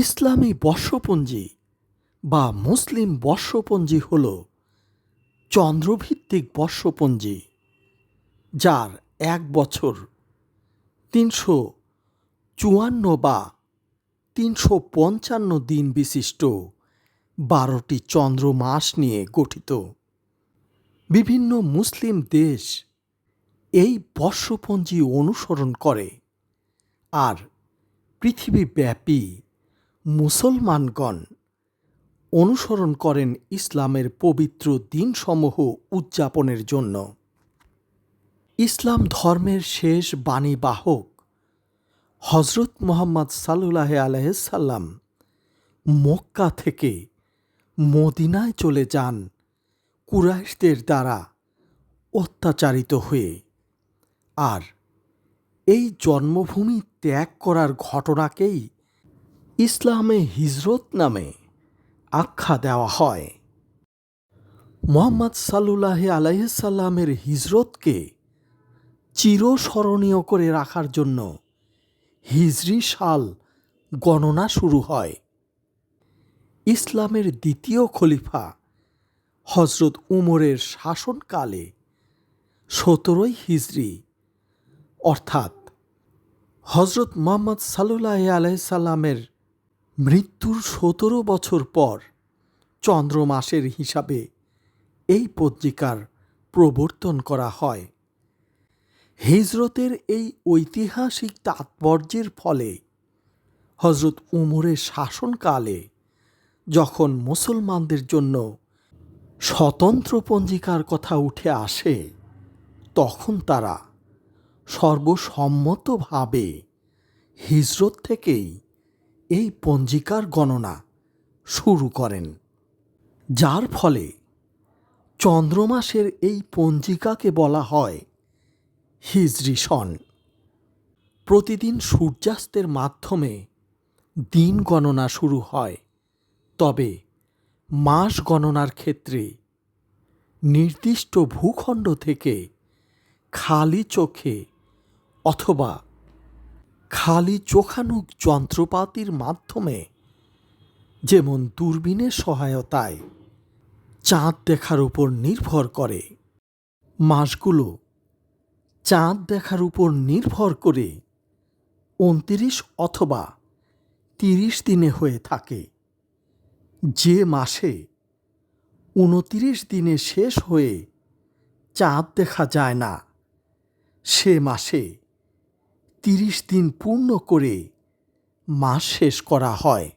ইসলামী বর্ষপঞ্জি বা মুসলিম বর্ষপঞ্জি হল চন্দ্রভিত্তিক বর্ষপঞ্জি, যার এক বছর তিনশো চুয়ান্ন বা তিনশো পঞ্চান্ন দিন বিশিষ্ট বারোটি চন্দ্র মাস নিয়ে গঠিত। বিভিন্ন মুসলিম দেশ এই বর্ষপঞ্জি অনুসরণ করে আর পৃথিবীব্যাপী মুসলমানগণ অনুসরণ করেন ইসলামের পবিত্র দিনসমূহ উদযাপনের জন্য। ইসলাম ধর্মের শেষ বাণীবাহক হজরত মোহাম্মদ সাল্লাহ আলহাল্লাম মক্কা থেকে মদিনায় চলে যান কুরাইশদের দ্বারা অত্যাচারিত হয়ে। আর এই জন্মভূমি ত্যাগ করার ঘটনাকেই ইসলামে হিজরত নামে আখ্যা দেওয়া হয়। মোহাম্মদ সাল্লুল্লাহ আলাইসাল্লামের হিজরতকে চিরস্মরণীয় করে রাখার জন্য হিজরি সাল গণনা শুরু হয়। ইসলামের দ্বিতীয় খলিফা হজরত উমরের শাসনকালে সতেরোই হিজরি, অর্থাৎ হজরত মোহাম্মদ সাল্লাহ আলাইসাল্লামের মৃত্যুর সতেরো বছর পর চন্দ্র মাসের হিসাবে এই পত্রিকার প্রবর্তন করা হয়। হিজরতের এই ঐতিহাসিক তাৎপর্যের ফলে হজরত উমরের শাসনকালে যখন মুসলমানদের জন্য স্বতন্ত্র পঞ্জিকার কথা উঠে আসে, তখন তারা সর্বসম্মতভাবে হিজরত থেকেই এই পঞ্জিকার গণনা শুরু করেন। যার ফলে চন্দ্রমাসের এই পঞ্জিকাকে বলা হয় হিজরি সন। প্রতিদিন সূর্যাস্তের মাধ্যমে দিন গণনা শুরু হয়। তবে মাস গণনার ক্ষেত্রে নির্দিষ্ট ভূখণ্ড থেকে খালি চোখে অথবা খালি চোখানুক যন্ত্রপাতির মাধ্যমে যেমন দূরবীনের সহায়তায় চাঁদ দেখার উপর নির্ভর করে, মাসগুলো চাঁদ দেখার উপর নির্ভর করে উনত্রিশ অথবা তিরিশ দিনে হয়ে থাকে। যে মাসে উনতিরিশ দিনে শেষ হয়ে চাঁদ দেখা যায় না, সে মাসে তিরিশ দিন পূর্ণ করে মাস শেষ করা হয়।